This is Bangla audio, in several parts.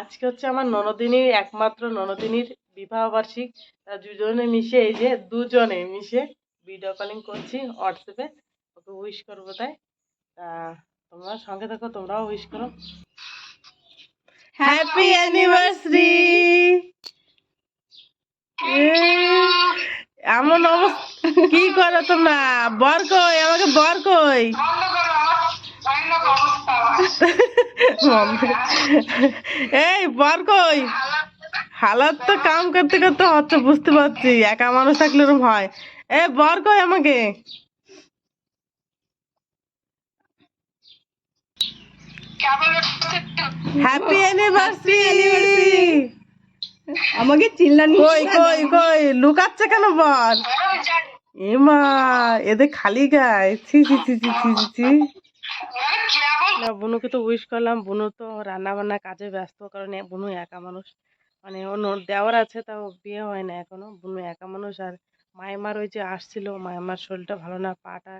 আজকে হচ্ছে আমার ননদিনীর, একমাত্র ননদিনীর বিবাহ বার্ষিক। দুজনে মিশে এই যে, দুজনে মিশে ভিডিও কলিং করছি হোয়াটসঅ্যাপে ওকে উইশ করব তাই। তোমরা সঙ্গে থাকো, তোমরাও উইশ করো। হ্যাপি অ্যানিভার্সারি এমন অবস্থা কি করো তোমরা? বর কই? আমাকে বর কই? এই বর কই? হালাত তো কাম করতে করতে হচ্ছে বুঝতে পারছি। একা মানুষ থাকলে ওরম হয়। এ বর কই আমাকে? হ্যাপি অ্যানিভার্সারি আমাকে চিল্লানি কই কই কই? লুকাচ্ছে কেন বর? এমা এদের খালি গায়ে। ছি ছি ছি ছি ছি ছি। না, বুনুকে তো উইশ করলাম। বুনু তো রান্না বান্না কাজে ব্যস্ত, কারণ বুনু একা মানুষ। মানে ন- দেওয়ার আছে, তাও বিয়ে হয় না এখনও। বুনু একা মানুষ, আর মায়েমার ওই যে আসছিল, মায়েমার শরীরটা ভালো না, পাটা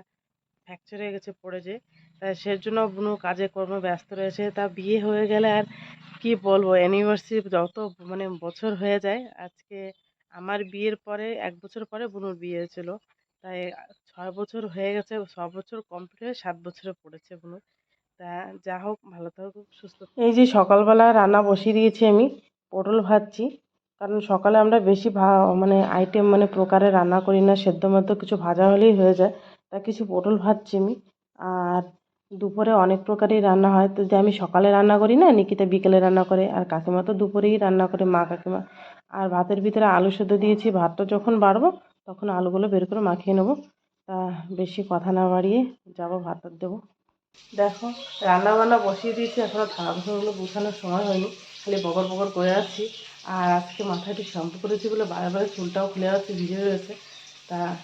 ফ্র্যাকচার হয়ে গেছে, পড়ে যে। তাই সেজন্য বুনু কাজে কর্মে ব্যস্ত রয়েছে। তা বিয়ে হয়ে গেলে আর কি বলব অ্যানিভার্সারি যত মানে বছর হয়ে যায়, আজকে আমার বিয়ের পরে, এক বছর পরে বুনুর বিয়ে হয়েছিল তাই ছয় বছর হয়ে গেছে ছ বছর কমপ্লিট হয়ে সাত বছরে পড়েছে বুনু তা যা হোক, ভালো থাকুক, সুস্থ এই যে সকালবেলা রান্না বসিয়ে দিয়েছি আমি, পটল ভাজছি। কারণ সকালে আমরা বেশি ভা মানে আইটেম মানে প্রকারে রান্না করি না, সেদ্ধ মধ্যে কিছু ভাজা হলেই হয়ে যায়। তা কিছু পটল ভাজছি আমি। আর দুপুরে অনেক প্রকারই রান্না হয়। তো যে আমি সকালে রান্না করি না, নিকিতা বিকেলে রান্না করে, আর কাকিমা তো দুপুরেই রান্না করে, মা কাকিমা। আর ভাতের ভিতরে আলু সেদ্ধ দিয়েছি ভাতটা যখন বাড়বো, তখন আলুগুলো বের করে মাখিয়ে নেব। তা বেশি কথা না বাড়িয়ে যাব, ভাত দেবো। দেখো রান্না বান্না বসিয়ে দিয়েছি, এখনও থালা বাসনগুলো গুছানোর সময় হয়নি, খালি বগর বগর করে যাচ্ছি আর আজকে মাথায় একটু শ্যাম্পু করেছি বলে বারে বারে চুলটাও খুলে যাচ্ছে, ভিজে রয়েছে। তা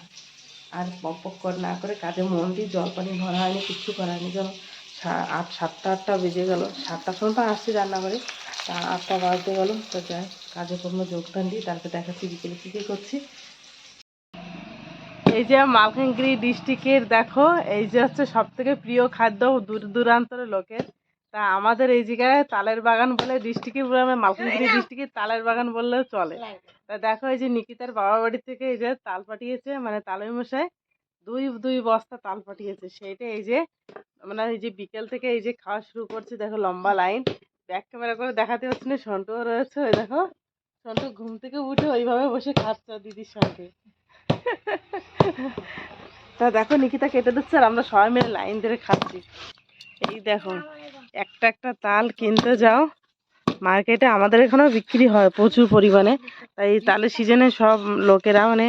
আর পক পক করে না করে কাজে মন দিয়ে জল পানি ভরা হয়নি, কিচ্ছু করা হয়নি। যেন সা- আট, সাতটা আটটা বেজে গেল, সাতটার সময় তো আসছি রান্না করে তা আটটা বাজতে গেল। তো যাই, কাজে কর্মে যোগদান দিই তারপরে দেখাচ্ছি বিকেলে কী কী করছি। এই যে মালকানগিরি ডিস্ট্রিক্টের দেখো এই যে হচ্ছে সব থেকে প্রিয় খাদ্য দূর দূরান্তর লোকের তা আমাদের এই জায়গায় তালের বাগান বলে ডিস্ট্রিক্টে পুরো আমরা মালকানগিরি ডিস্ট্রিক্টে তালের বাগান বললেও চলে। তা দেখো এই যে নিকিতার বাবা বাড়ি থেকে এই যে তাল পাঠিয়েছে মানে তালের মশাই দুই দুই বস্তা তাল পাঠিয়েছে। সেইটা এই যে মানে এই যে বিকেল থেকে এই যে খাওয়া শুরু করছে দেখো লম্বা লাইন। ব্যাক ক্যামেরা করে দেখাতে পারছি না সন্টুও রয়েছে ওই দেখো। সন্টু ঘুম থেকে উঠে ওইভাবে বসে খাচ্ছে দিদির সঙ্গে। তা দেখো, নিকিতা কেটে দিচ্ছে আর আমরা সবাই মিলে লাইন ধরে খাচ্ছি। এই দেখো, একটা একটা তাল কিনতে যাও। মার্কেটে আমাদের এখানেও বিক্রি হয় প্রচুর পরিমাণে। তাই তালের সিজনে সব লোকেরা মানে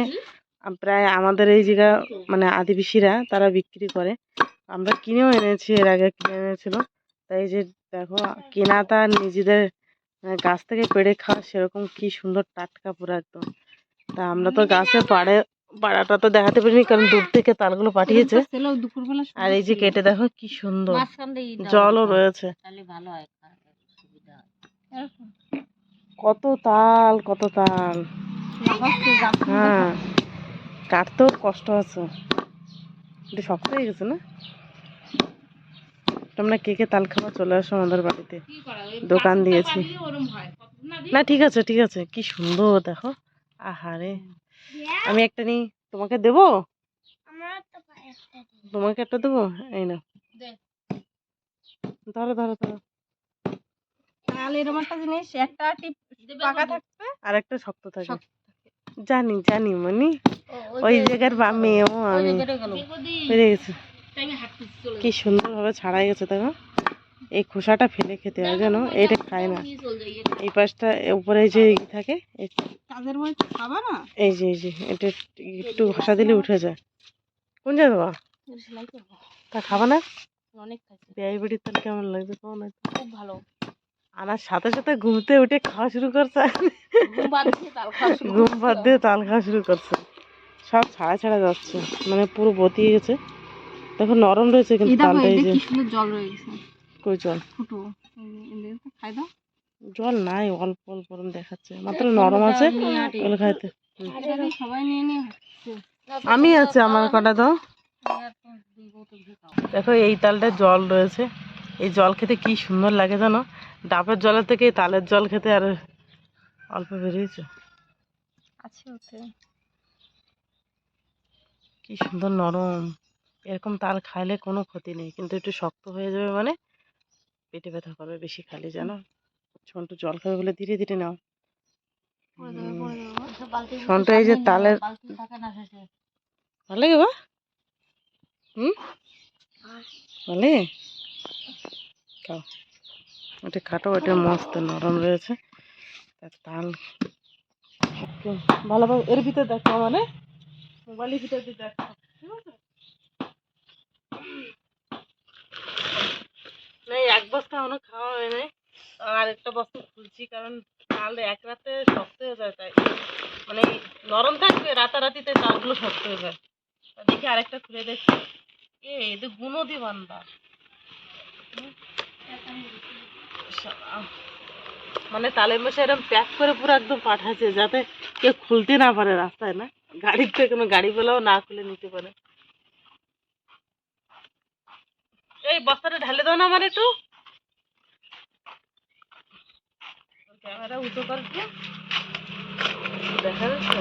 প্রায় আমাদের এই জায়গা মানে আদিবাসীরা তারা বিক্রি করে। আমরা কিনেও এনেছি, এর আগে কিনে এনেছিল। তাই যে দেখো কেনা নিজেদের মানে গাছ থেকে পেড়ে খাওয়া সেরকম কি সুন্দর টাটকা পুরো একদম। তা আমরা তো গাছে পাড়ে পাড়াটা তো দেখাতে পারিনি কারণ দূর থেকে তালগুলো পাঠিয়েছে। আর এই যে কেটে দেখো কি সুন্দর। জলও রয়েছে। কত তাল কত তাল। হ্যাঁ কাটতেও কষ্ট আছে। এটা শক্ত হয়ে গেছে না? তোমরা কে কে তাল খাবার চলে আসো আমাদের বাড়িতে। দোকান দিয়েছি। না ঠিক আছে ঠিক আছে। কি সুন্দর দেখো। আহারে! আমি একটা নিই তোমাকে দেবো? তোমাকে একটা দেবো? এই না দে। ধরো ধরো ধরো। তাহলে এরকম একটা জিনিস একটা টিপ পাকা থাকবে। আর একটা শক্ত থাকে। জানি জানি মনি। ওই জায়গার বা মেয়েও আমি। বেড়ে গেছে। কি সুন্দর ভাবে ছাড়াই গেছে দেখো এই খোসাটা ফেলে খেতে হয় জানো? এটা খায় না। এই পাশটা উপরে যে থাকে এই- যে এই যে এটা একটু ঘষা দিলে উঠে যায়। কোন জায়গা বাবা? তা খাবা না? অনেক কেমন লাগছে কও খুব ভালো। আনার সাথে সাথে ঘুমতে উঠে খাওয়া শুরু করছে। ঘুম বাদ দিয়ে তাল খাওয়া শুরু ঘুম বাদ দিয়ে তাল খাওয়া শুরু করছে। সব ছাড়া ছাড়া যাচ্ছে মানে পুরো বতিয়ে গেছে। দেখো নরম রয়েছে কিন্তু তালটা এই যে জল রয়ে গেছে। কই জল? জল নাই অল্প অল্প দেখাচ্ছে। মাত্র নরম আছে ওগুলো খাইতে। আমি আছে আমার কটা তো দেখো এই তালটা জল রয়েছে। এই জল খেতে কি সুন্দর লাগে জানো? ডাবের জলের থেকে এই তালের জল খেতে আর অল্প বেরিয়েছে। আছে ওতে। কি সুন্দর নরম। এরকম তাল খাইলে কোনো ক্ষতি নেই কিন্তু একটু শক্ত হয়ে যাবে মানে পেটে ব্যথা করবে বেশি খালি জানো? সন্টু জল খাবে বলে ধীরে ধীরে নাও। সন্টু এই যে তালের ভালো লাগে বা? হুম? ভালো? খাও। ওটা খাটো ওটা মস্ত নরম রয়েছে। তাল। ভালোভাবে এর ভিতরে দেখো মানে? মোবাইলের ভিতরে দেখো ঠিক আছে না এই এক বস্তা এখনও খাওয়া হয় নাই। আর একটা বস্তা খুলছি কারণ তাল এক রাতে শক্ত হয়ে যায় তাই। মানে নরম থাকবে, রাতারাতিতে তালগুলো শক্ত হয়ে যায়। দেখি আরেকটা খুলে দেখছি এ এদের গুণও দি বান্দা মানে তালের মশা এরকম প্যাক করে পুরো একদম পাঠাচ্ছে যাতে কেউ খুলতে না পারে রাস্তায়, না? গাড়িতে কোনো গাড়ি পেলেও না খুলে নিতে পারে। দাও না আমার একটু। ক্যামেরা উঁচু কর দেখা যাচ্ছে?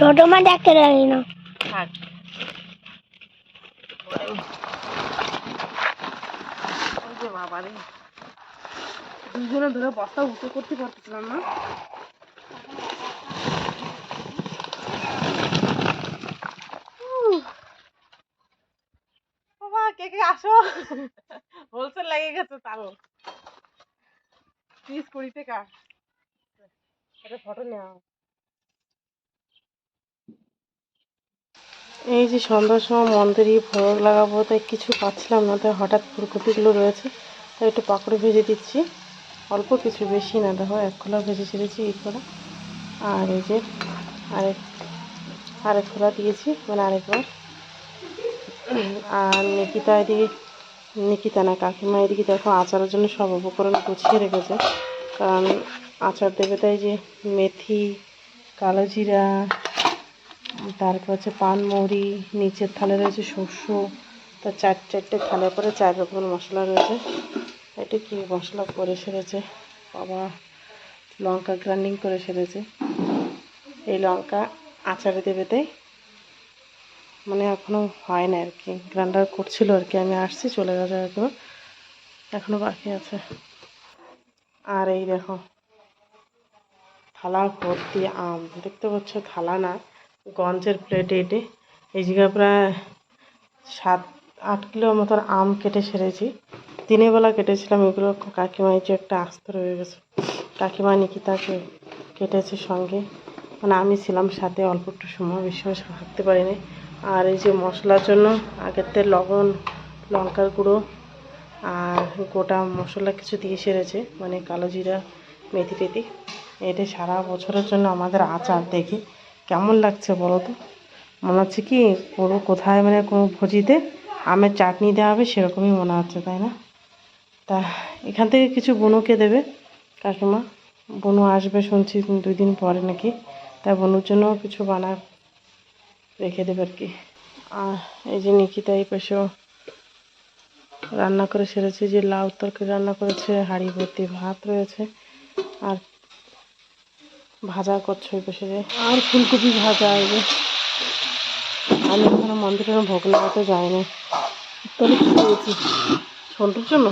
ছোট মা দেখতে জানি না। থাক। বাবা রে দুজনে ধরে বস্তা উঁচু করতে পারতেছিলাম না উহ। বাবা কে কে আসো। হোলসেল লেগে গেছে তারও পিস কুড়ি টাকা একটা ফটো নেওয়া এই যে সন্ধ্যার সময় মন্দিরে ভোগ লাগাবো, তাই কিছু পাচ্ছিলাম না, তাই হঠাৎ ফুলকপিগুলো রয়েছে, তাই একটু পাকড়ে ভেজে দিচ্ছি। অল্প কিছু বেশি না, দেখো, এক খোলা ভেজে ছেড়েছি এই খোলা। আর এই যে আরেক আরেক খোলা দিয়েছি মানে আরেকবার। আর নিকিতা এদিকে নিকিতা না কাকিমা এদিকে দেখো আচারের জন্য সব উপকরণ গুছিয়ে রেখেছে। কারণ আচার দেবে তাই যে মেথি, কালো জিরা, তারপর হচ্ছে পানমৌরি নিচের থালে রয়েছে শস্য তার চার চারটে থালে পরে চার রকমের মশলা রয়েছে। এটা কি মশলা করে সেরেছে? বাবা, লঙ্কা গ্রাইন্ডিং করে সেরেছে। এই লঙ্কা আচারে দেবে তাই মানে এখনও হয় না আর কি গ্রাইন্ডার করছিল আর কি আমি আসছি, চলে গেছে একদম এখনও বাকি আছে। আর এই দেখো, থালা ভর্তি আম। দেখতে পাচ্ছ, থালা না, গঞ্জের প্লেটে এটে। এই জায়গায় প্রায় সাত, আট কিলো মতন আম কেটে সেরেছি দিনের বেলা কেটেছিলাম, এগুলো কাকিমা এই যে একটা আস্ত রয়ে গেছে। কাকিমা নিকিতাকে কেটেছে সঙ্গে। মানে আমি ছিলাম সাথে, অল্প একটু সময়, বেশি সময় থাকতে পারিনি। আর এই যে মশলার জন্য আগের থেকে লবণ, লঙ্কার গুঁড়ো আর গোটা মশলা কিছু দিয়ে সেরেছে মানে কালো জিরা, মেথি টেথি। এটা সারা বছরের জন্য আমাদের আচার, দেখি কেমন লাগছে বলো তো? মনে হচ্ছে কি পুরো কোথায় মানে কোনো ভোজিতে আমের চাটনি দেওয়া হবে সেরকমই মনে হচ্ছে, তাই না? তা এখান থেকে কিছু বনুকে দেবে কাকিমা। বনু আসবে শুনছি দুই দিন পরে নাকি। তা বনুর জন্য কিছু বানা রেখে দেবে আর কি। আর এই যে নিকিতা এই পাশেও রান্না করে সেরেছে, যে লাউ তরকারি রান্না করেছে, হাঁড়ি ভর্তি ভাত রয়েছে, আর ভাজা করছে ওই পাশে যে। আর ফুলকপি ভাজা এই যে। আমি এখানে মন্দিরে ভোগ লাগাতে কি করেছি? সন্টুর জন্য?